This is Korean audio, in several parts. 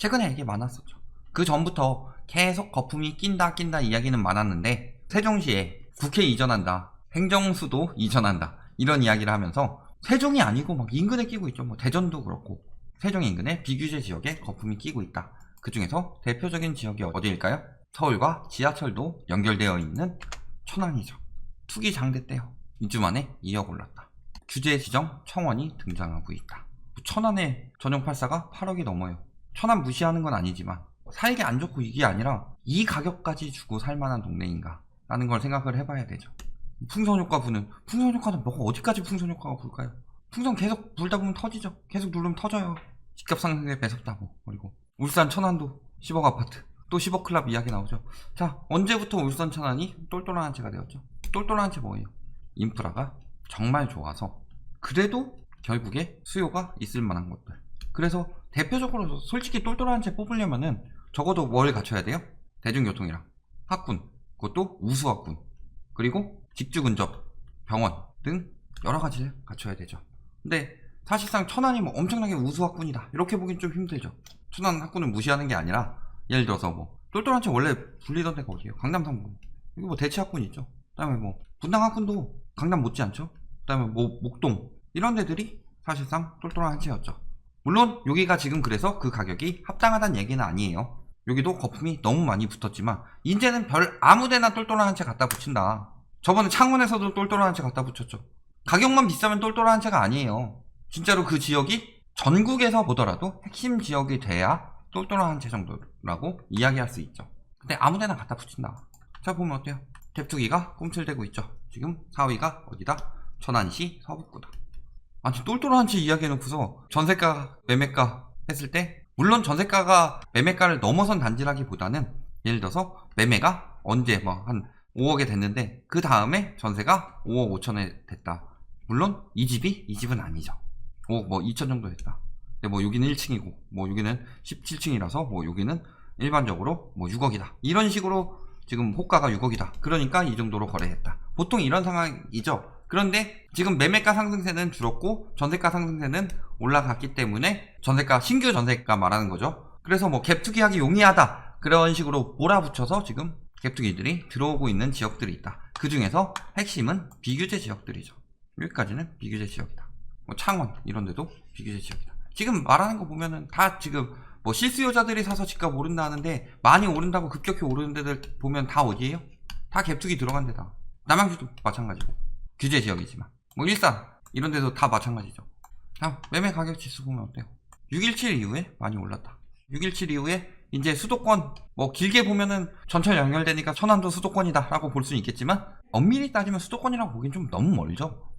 최근에 이게 많았었죠. 그 전부터 계속 거품이 낀다 낀다 이야기는 많았는데 세종시에 국회 이전한다, 행정수도 이전한다 이런 이야기를 하면서 세종이 아니고 막 인근에 끼고 있죠. 뭐 대전도 그렇고 세종 인근에 비규제 지역에 거품이 끼고 있다. 그 중에서 대표적인 지역이 어디일까요? 서울과 지하철도 연결되어 있는 천안이죠. 투기 장대 때요. 2주 만에 2억 올랐다. 규제 지정 청원이 등장하고 있다. 천안의 전용 팔사가 8억이 넘어요. 천안 무시하는 건 아니지만 살기 안 좋고 이게 아니라 이 가격까지 주고 살 만한 동네인가 라는 걸 생각을 해봐야 되죠. 풍선 효과 부는 풍선 효과는 뭐가 어디까지 풍선 효과가 불까요? 풍선 계속 불다 보면 터지죠. 계속 누르면 터져요. 집값 상승에 매섭다고 그리고 울산 천안도 10억 아파트 또 10억 클럽 이야기 나오죠. 자 언제부터 울산 천안이 똘똘한 한 채가 되었죠? 똘똘한 한채 뭐예요? 인프라가 정말 좋아서 그래도 결국에 수요가 있을 만한 것들. 그래서 대표적으로 솔직히 똘똘한 채 뽑으려면은 적어도 뭘 갖춰야 돼요? 대중교통이랑 학군, 그것도 우수학군, 그리고 직주 근접, 병원 등 여러 가지를 갖춰야 되죠. 근데 사실상 천안이 뭐 엄청나게 우수학군이다 이렇게 보긴 좀 힘들죠. 천안 학군을 무시하는 게 아니라 예를 들어서 뭐 똘똘한 채 원래 불리던 데가 어디예요? 강남 상공. 이거 뭐 대치 학군 있죠. 그다음에 뭐 분당 학군도 강남 못지않죠. 그다음에 뭐 목동 이런 데들이 사실상 똘똘한 채였죠. 물론 여기가 지금 그래서 그 가격이 합당하다는 얘기는 아니에요. 여기도 거품이 너무 많이 붙었지만 이제는 별 아무데나 똘똘한 한 채 갖다 붙인다. 저번에 창원에서도 똘똘한 한 채 갖다 붙였죠. 가격만 비싸면 똘똘한 한 채가 아니에요. 진짜로 그 지역이 전국에서 보더라도 핵심 지역이 돼야 똘똘한 한 채 정도라고 이야기할 수 있죠. 근데 아무데나 갖다 붙인다. 자 보면 어때요? 갭투기가 꿈틀대고 있죠. 지금 4위가 어디다? 천안시 서북구다. 아니 똘똘한 채 이야기해놓고서 전세가 매매가 했을 때 물론 전세가가 매매가를 넘어선 단지라기보다는 예를 들어서 매매가 언제 뭐 한 5억에 됐는데 그 다음에 전세가 5억 5천에 됐다. 물론 이 집이 이 집은 아니죠. 5억 뭐 2천 정도 됐다. 근데 뭐 여기는 1층이고 뭐 여기는 17층이라서 뭐 여기는 일반적으로 뭐 6억이다. 이런 식으로 지금 호가가 6억이다. 그러니까 이 정도로 거래했다. 보통 이런 상황이죠. 그런데 지금 매매가 상승세는 줄었고 전세가 상승세는 올라갔기 때문에 전세가 신규 전세가 말하는 거죠. 그래서 뭐 갭투기 하기 용이하다 그런 식으로 몰아붙여서 지금 갭투기들이 들어오고 있는 지역들이 있다. 그 중에서 핵심은 비규제 지역들이죠. 여기까지는 비규제 지역이다. 뭐 창원 이런 데도 비규제 지역이다. 지금 말하는 거 보면은 다 지금 뭐 실수요자들이 사서 집값 오른다 하는데 많이 오른다고 급격히 오르는 데들 보면 다 어디예요? 다 갭투기 들어간 데다. 남양주도 마찬가지고. 규제 지역이지만 뭐 일산 이런 데도 다 마찬가지죠. 다음 매매 가격 지수 보면 어때요? 617 이후에 많이 올랐다. 617 이후에 이제 수도권 뭐 길게 보면은 전철 연결되니까 천안도 수도권이다 라고 볼 수는 있겠지만 엄밀히 따지면 수도권이라고 보기엔 좀 너무 멀죠.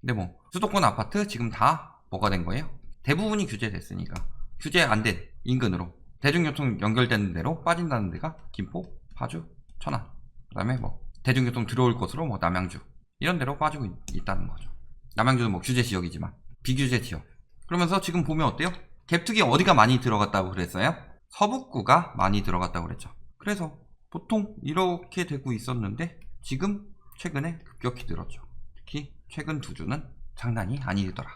근데 뭐 수도권 아파트 지금 다 뭐가 된 거예요? 대부분이 규제됐으니까 규제 안 된 인근으로 대중교통 연결되는 데로 빠진다는 데가 김포, 파주, 천안 그 다음에 뭐 대중교통 들어올 곳으로 뭐 남양주 이런 데로 빠지고 있, 다는 거죠. 남양주는 뭐 규제 지역이지만 비규제 지역. 그러면서 지금 보면 어때요? 갭투기 어디가 많이 들어갔다고 그랬어요? 서북구가 많이 들어갔다고 그랬죠. 그래서 보통 이렇게 되고 있었는데 지금 최근에 급격히 늘었죠. 특히 최근 두 주는 장난이 아니더라.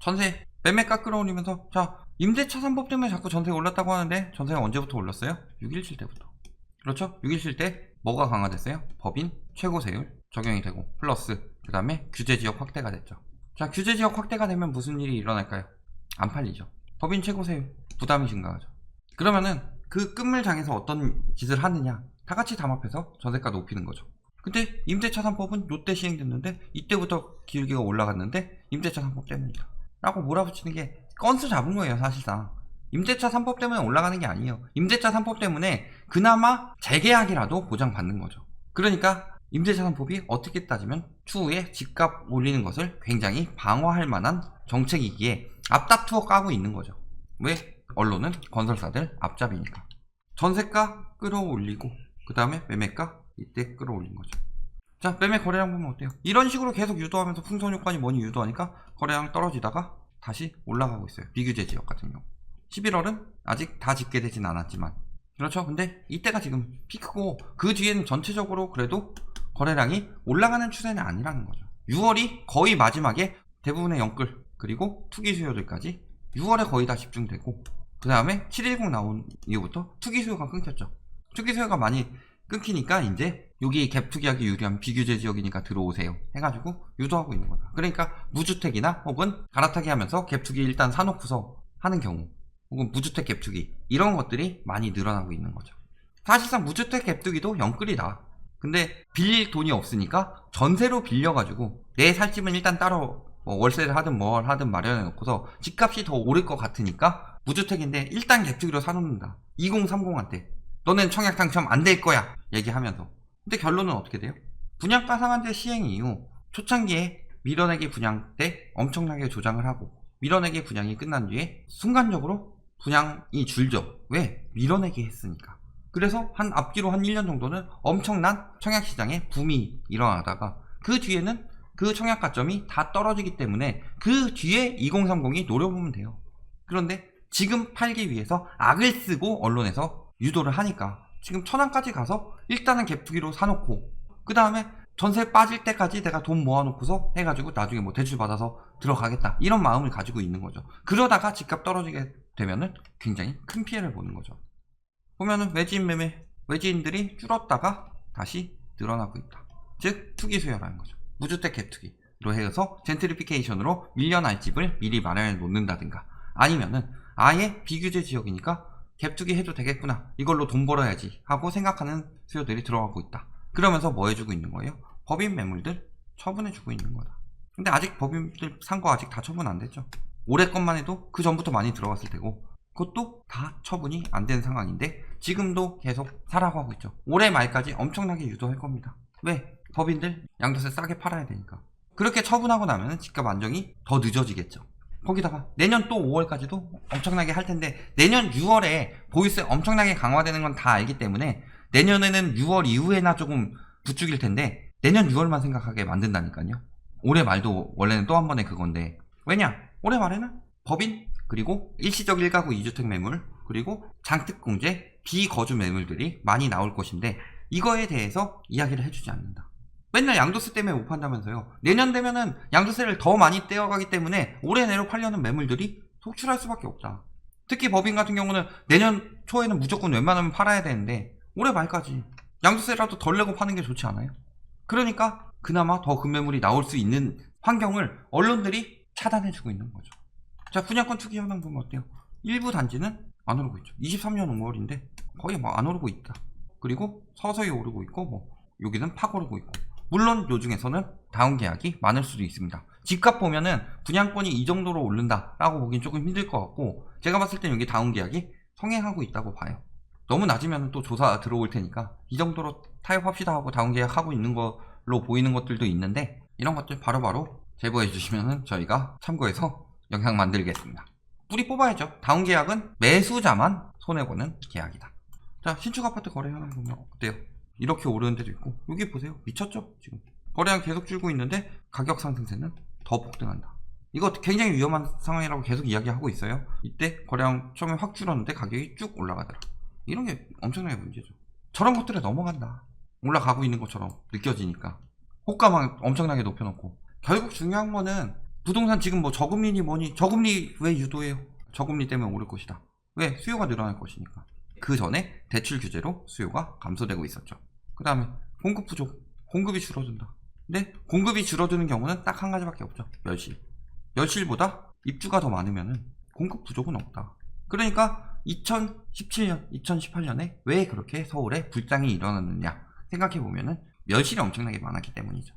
전세 매매가 끌어올리면서 자 임대차 3법 때문에 자꾸 전세가 올랐다고 하는데 전세가 언제부터 올랐어요? 6.17 때부터. 그렇죠? 6.17 때 뭐가 강화됐어요? 법인 최고 세율 적용이 되고 플러스 그 다음에 규제 지역 확대가 됐죠. 자 규제 지역 확대가 되면 무슨 일이 일어날까요? 안 팔리죠. 법인 최고 세율 부담이 증가하죠. 그러면은 그 끝물장에서 어떤 짓을 하느냐 다 같이 담합해서 전세가 높이는 거죠. 근데 임대차 3법은 요때 시행됐는데 이때부터 기울기가 올라갔는데 임대차 3법 때문이다. 라고 몰아붙이는 게 건수 잡은 거예요 사실상. 임대차 3법 때문에 올라가는 게 아니에요. 임대차 3법 때문에 그나마 재계약이라도 보장받는 거죠. 그러니까 임대차 3법이 어떻게 따지면 추후에 집값 올리는 것을 굉장히 방어할 만한 정책이기에 앞다투어 까고 있는 거죠. 왜? 언론은 건설사들 앞잡이니까. 전세가 끌어올리고 그 다음에 매매가 이때 끌어올린 거죠. 자 매매 거래량 보면 어때요? 이런 식으로 계속 유도하면서 풍선 효과니 뭐니 유도하니까 거래량 떨어지다가 다시 올라가고 있어요. 비규제 지역 같은 경우. 11월은 아직 다 집계되진 않았지만 그렇죠. 근데 이때가 지금 피크고 그 뒤에는 전체적으로 그래도 거래량이 올라가는 추세는 아니라는 거죠. 6월이 거의 마지막에 대부분의 영끌 그리고 투기 수요들까지 6월에 거의 다 집중되고 그 다음에 710 나온 이후부터 투기 수요가 끊겼죠. 투기 수요가 많이 끊기니까 이제 여기 갭 투기하기 유리한 비규제 지역이니까 들어오세요 해가지고 유도하고 있는 거다. 그러니까 무주택이나 혹은 갈아타기 하면서 갭 투기 일단 사놓고서 하는 경우 혹은 무주택 갭 투기 이런 것들이 많이 늘어나고 있는 거죠. 사실상 무주택 갭 투기도 영끌이다. 근데 빌릴 돈이 없으니까 전세로 빌려가지고 내 살 집은 일단 따로 뭐 월세를 하든 뭘 하든 마련해 놓고서 집값이 더 오를 것 같으니까 무주택인데 일단 갭투기로 사놓는다. 2030한테 너는 청약 당첨 안 될 거야 얘기하면서 근데 결론은 어떻게 돼요? 분양가 상한제 시행 이후 초창기에 밀어내기 분양 때 엄청나게 조장을 하고 밀어내기 분양이 끝난 뒤에 순간적으로 분양이 줄죠. 왜? 밀어내기 했으니까. 그래서 한 앞뒤로 한 1년 정도는 엄청난 청약시장에 붐이 일어나다가 그 뒤에는 그 청약 가점이 다 떨어지기 때문에 그 뒤에 2030이 노려보면 돼요. 그런데 지금 팔기 위해서 악을 쓰고 언론에서 유도를 하니까 지금 천안까지 가서 일단은 갭투기로 사놓고 그 다음에 전세 빠질 때까지 내가 돈 모아놓고서 해가지고 나중에 뭐 대출 받아서 들어가겠다 이런 마음을 가지고 있는 거죠. 그러다가 집값 떨어지게 되면은 굉장히 큰 피해를 보는 거죠. 보면은 외지인 매매 외지인들이 줄었다가 다시 늘어나고 있다. 즉 투기 수요라는 거죠. 무주택 갭 투기로 해서 젠트리피케이션으로 밀려날 집을 미리 마련해 놓는다든가 아니면은 아예 비규제 지역이니까 갭투기 해도 되겠구나 이걸로 돈 벌어야지 하고 생각하는 수요들이 들어가고 있다. 그러면서 뭐 해주고 있는 거예요? 법인 매물들 처분해주고 있는 거다. 근데 아직 법인들 산 거 아직 다 처분 안 됐죠. 올해 것만 해도 그 전부터 많이 들어갔을 테고 그것도 다 처분이 안 된 상황인데 지금도 계속 사라고 하고 있죠. 올해 말까지 엄청나게 유도할 겁니다. 왜? 법인들 양도세 싸게 팔아야 되니까. 그렇게 처분하고 나면 집값 안정이 더 늦어지겠죠. 거기다가 내년 또 5월까지도 엄청나게 할 텐데 내년 6월에 보유세 엄청나게 강화되는 건 다 알기 때문에 내년에는 6월 이후에나 조금 부추길 텐데 내년 6월만 생각하게 만든다니까요. 올해 말도 원래는 또 한 번에 그건데 왜냐? 올해 말에는 법인 그리고 일시적 1가구 2주택 매물 그리고 장특공제 비거주 매물들이 많이 나올 것인데 이거에 대해서 이야기를 해주지 않는다. 맨날 양도세 때문에 못 판다면서요. 내년 되면은 양도세를 더 많이 떼어가기 때문에 올해 내로 팔려는 매물들이 속출할 수밖에 없다. 특히 법인 같은 경우는 내년 초에는 무조건 웬만하면 팔아야 되는데 올해 말까지 양도세라도 덜 내고 파는 게 좋지 않아요? 그러니까 그나마 더 금매물이 나올 수 있는 환경을 언론들이 차단해주고 있는 거죠. 자, 분양권 투기 현황 보면 어때요? 일부 단지는 안 오르고 있죠. 23년 5월인데 거의 뭐 안 오르고 있다. 그리고 서서히 오르고 있고 뭐 여기는 팍 오르고 있고 물론 요 중에서는 다운 계약이 많을 수도 있습니다. 집값 보면은 분양권이 이 정도로 오른다라고 보긴 조금 힘들 것 같고 제가 봤을 땐 여기 다운 계약이 성행하고 있다고 봐요. 너무 낮으면 또 조사 들어올 테니까 이 정도로 타협합시다 하고 다운 계약하고 있는 걸로 보이는 것들도 있는데 이런 것들 바로바로 제보해 주시면 저희가 참고해서 영상 만들겠습니다. 뿌리 뽑아야죠. 다운 계약은 매수자만 손해보는 계약이다. 자, 신축 아파트 거래 현황 보면 어때요? 이렇게 오르는 데도 있고 여기 보세요. 미쳤죠? 지금 거래량 계속 줄고 있는데 가격 상승세는 더 폭등한다. 이거 굉장히 위험한 상황이라고 계속 이야기하고 있어요. 이때 거래량 처음에 확 줄었는데 가격이 쭉 올라가더라. 이런 게 엄청나게 문제죠. 저런 것들에 넘어간다. 올라가고 있는 것처럼 느껴지니까. 호가만 엄청나게 높여놓고. 결국 중요한 거는 부동산 지금 뭐 저금리니 뭐니 저금리 왜 유도해요? 저금리 때문에 오를 것이다. 왜? 수요가 늘어날 것이니까. 그 전에 대출 규제로 수요가 감소되고 있었죠. 그 다음에 공급 부족. 공급이 줄어든다. 근데 공급이 줄어드는 경우는 딱 한 가지밖에 없죠. 멸실. 멸실보다 입주가 더 많으면 공급 부족은 없다. 그러니까 2017년, 2018년에 왜 그렇게 서울에 불장이 일어났느냐 생각해 보면은 멸실이 엄청나게 많았기 때문이죠.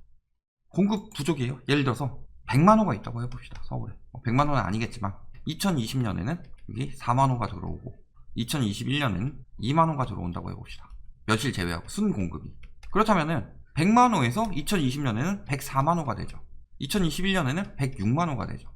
공급 부족이에요. 예를 들어서 100만 호가 있다고 해봅시다. 서울에. 100만 호는 아니겠지만 2020년에는 여기 4만 호가 들어오고 2021년에는 2만 호가 들어온다고 해봅시다. 멸실 제외하고 순 공급이. 그렇다면은 100만 호에서 2020년에는 104만 호가 되죠. 2021년에는 106만 호가 되죠.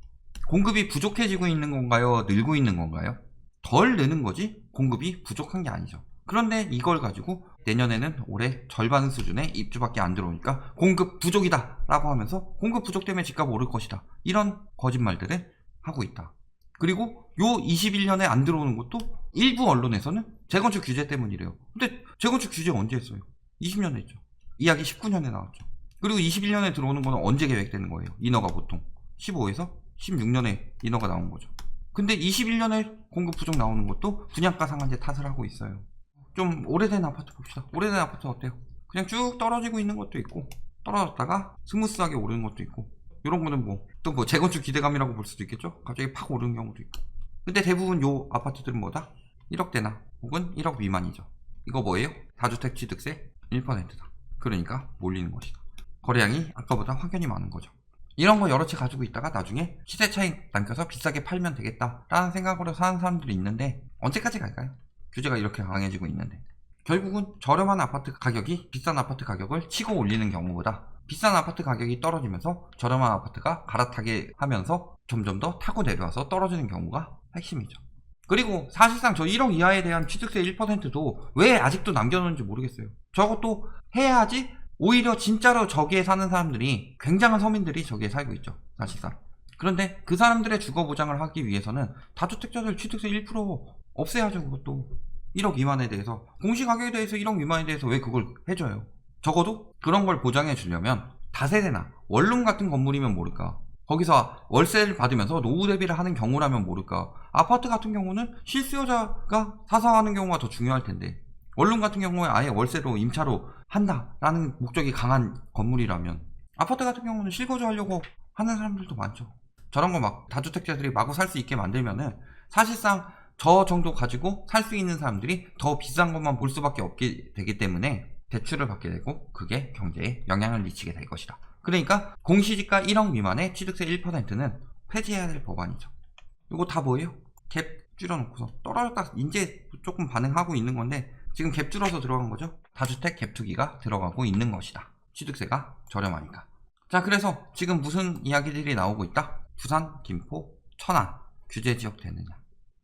공급이 부족해지고 있는 건가요? 늘고 있는 건가요? 덜 느는 거지 공급이 부족한 게 아니죠. 그런데 이걸 가지고 내년에는 올해 절반 수준의 입주밖에 안 들어오니까 공급 부족이다 라고 하면서 공급 부족 때문에 집값 오를 것이다. 이런 거짓말들을 하고 있다. 그리고 요 21년에 안 들어오는 것도 일부 언론에서는 재건축 규제 때문이래요. 근데 재건축 규제 언제 했어요? 20년에 했죠. 이야기 19년에 나왔죠. 그리고 21년에 들어오는 거는 언제 계획되는 거예요? 인허가 보통 15에서 16년에 인허가 나온 거죠. 근데 21년에 공급 부족 나오는 것도 분양가 상한제 탓을 하고 있어요. 좀 오래된 아파트 봅시다. 오래된 아파트 어때요? 그냥 쭉 떨어지고 있는 것도 있고 떨어졌다가 스무스하게 오르는 것도 있고 이런 거는 뭐또뭐 재건축 기대감이라고 볼 수도 있겠죠. 갑자기 팍 오르는 경우도 있고. 근데 대부분 요 아파트들은 뭐다? 1억대나 혹은 1억 미만이죠. 이거 뭐예요? 다주택 취득세 1%다. 그러니까 몰리는 것이다. 거래량이 아까보다 확연히 많은 거죠. 이런 거 여러 채 가지고 있다가 나중에 시세 차익 남겨서 비싸게 팔면 되겠다라는 생각으로 사는 사람들이 있는데 언제까지 갈까요? 규제가 이렇게 강해지고 있는데 결국은 저렴한 아파트 가격이 비싼 아파트 가격을 치고 올리는 경우보다 비싼 아파트 가격이 떨어지면서 저렴한 아파트가 갈아타게 하면서 점점 더 타고 내려와서 떨어지는 경우가 핵심이죠. 그리고 사실상 저 1억 이하에 대한 취득세 1%도 왜 아직도 남겨놓는지 모르겠어요. 저것도 해야지 오히려 진짜로 저기에 사는 사람들이 굉장한 서민들이 저기에 살고 있죠. 사실상. 그런데 그 사람들의 주거 보장을 하기 위해서는 다주택자들 취득세 1% 없애야죠. 그것도. 1억 미만에 대해서. 공시 가격에 대해서 1억 미만에 대해서 왜 그걸 해줘요? 적어도 그런 걸 보장해 주려면 다세대나 원룸 같은 건물이면 모를까? 거기서 월세를 받으면서 노후 대비를 하는 경우라면 모를까? 아파트 같은 경우는 실수요자가 사서 하는 경우가 더 중요할 텐데. 원룸 같은 경우에 아예 월세로 임차로 한다라는 목적이 강한 건물이라면. 아파트 같은 경우는 실거주 하려고 하는 사람들도 많죠. 저런 거 막 다주택자들이 마구 살 수 있게 만들면은 사실상 저 정도 가지고 살 수 있는 사람들이 더 비싼 것만 볼 수밖에 없게 되기 때문에 대출을 받게 되고 그게 경제에 영향을 미치게 될 것이다. 그러니까 공시지가 1억 미만의 취득세 1%는 폐지해야 될 법안이죠. 이거 다 뭐예요? 갭 줄여놓고서 떨어졌다 이제 조금 반응하고 있는 건데 지금 갭 줄어서 들어간 거죠. 다주택 갭 투기가 들어가고 있는 것이다. 취득세가 저렴하니까. 자 그래서 지금 무슨 이야기들이 나오고 있다? 부산, 김포, 천안 규제 지역 되느냐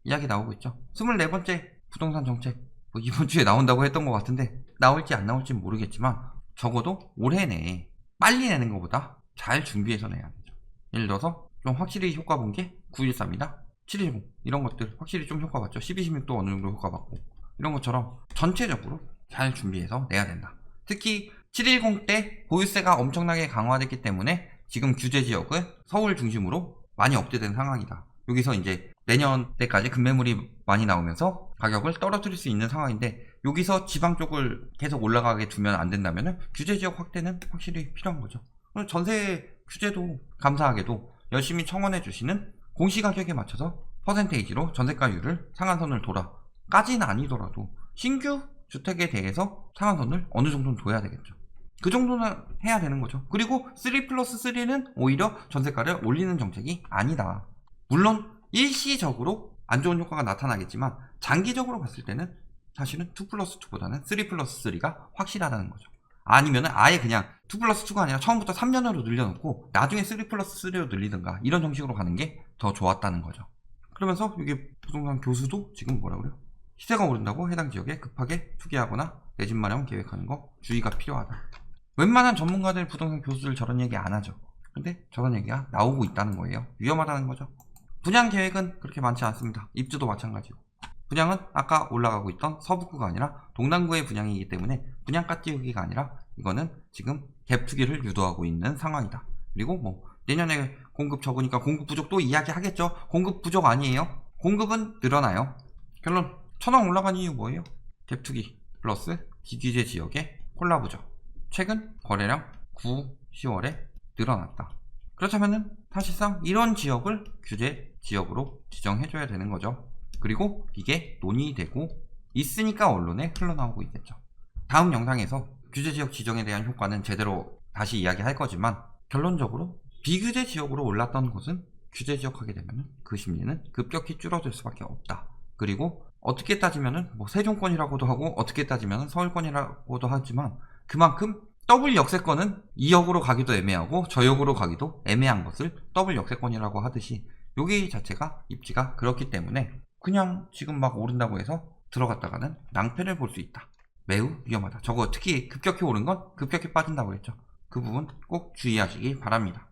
이야기 나오고 있죠. 24번째 부동산 정책 뭐 이번 주에 나온다고 했던 것 같은데 나올지 안 나올지 모르겠지만 적어도 올해 내에 빨리 내는 것보다 잘 준비해서 내야 되죠. 예를 들어서 좀 확실히 효과 본 게 913이나 710 이런 것들 확실히 좀 효과 봤죠. 1216도 어느 정도 효과 봤고 이런 것처럼 전체적으로 잘 준비해서 내야 된다. 특히 710 때 보유세가 엄청나게 강화됐기 때문에 지금 규제 지역은 서울 중심으로 많이 업데된 상황이다. 여기서 이제 내년 때까지 급매물이 많이 나오면서 가격을 떨어뜨릴 수 있는 상황인데 여기서 지방 쪽을 계속 올라가게 두면 안 된다면 규제 지역 확대는 확실히 필요한 거죠. 전세 규제도 감사하게도 열심히 청원해 주시는 공시 가격에 맞춰서 퍼센테이지로 전세가율을 상한선을 돌아 까지는 아니더라도 신규 주택에 대해서 상한선을 어느 정도는 둬야 되겠죠. 그 정도는 해야 되는 거죠. 그리고 3 플러스 3는 오히려 전세가를 올리는 정책이 아니다. 물론 일시적으로 안 좋은 효과가 나타나겠지만 장기적으로 봤을 때는 사실은 2 플러스 2보다는 3 플러스 3가 확실하다는 거죠. 아니면 아예 그냥 2 플러스 2가 아니라 처음부터 3년으로 늘려놓고 나중에 3 플러스 3로 늘리든가 이런 형식으로 가는 게 더 좋았다는 거죠. 그러면서 이게 부동산 교수도 지금 뭐라 그래요? 시세가 오른다고 해당 지역에 급하게 투기하거나 내 집 마련 계획하는 거 주의가 필요하다. 웬만한 전문가들 부동산 교수들 저런 얘기 안 하죠. 근데 저런 얘기가 나오고 있다는 거예요. 위험하다는 거죠. 분양 계획은 그렇게 많지 않습니다. 입주도 마찬가지고. 분양은 아까 올라가고 있던 서북구가 아니라 동남구의 분양이기 때문에 분양가 띄우기가 아니라 이거는 지금 갭 투기를 유도하고 있는 상황이다. 그리고 뭐 내년에 공급 적으니까 공급 부족도 이야기하겠죠. 공급 부족 아니에요. 공급은 늘어나요. 결론 천원 올라간 이유 뭐예요? 갭 투기 플러스 비규제 지역의 콜라보죠. 최근 거래량 9, 10월에 늘어났다. 그렇다면은 사실상 이런 지역을 규제 지역으로 지정해줘야 되는 거죠. 그리고 이게 논의되고 있으니까 언론에 흘러나오고 있겠죠. 다음 영상에서 규제 지역 지정에 대한 효과는 제대로 다시 이야기할 거지만 결론적으로 비규제 지역으로 올랐던 곳은 규제 지역 하게 되면 그 심리는 급격히 줄어들 수밖에 없다. 그리고 어떻게 따지면은 뭐 세종권이라고도 하고 어떻게 따지면 서울권이라고도 하지만 그만큼 더블 역세권은 이 역으로 가기도 애매하고 저 역으로 가기도 애매한 것을 더블 역세권이라고 하듯이 여기 자체가 입지가 그렇기 때문에 그냥 지금 막 오른다고 해서 들어갔다가는 낭패를 볼 수 있다. 매우 위험하다. 저거 특히 급격히 오른 건 급격히 빠진다고 했죠. 그 부분 꼭 주의하시기 바랍니다.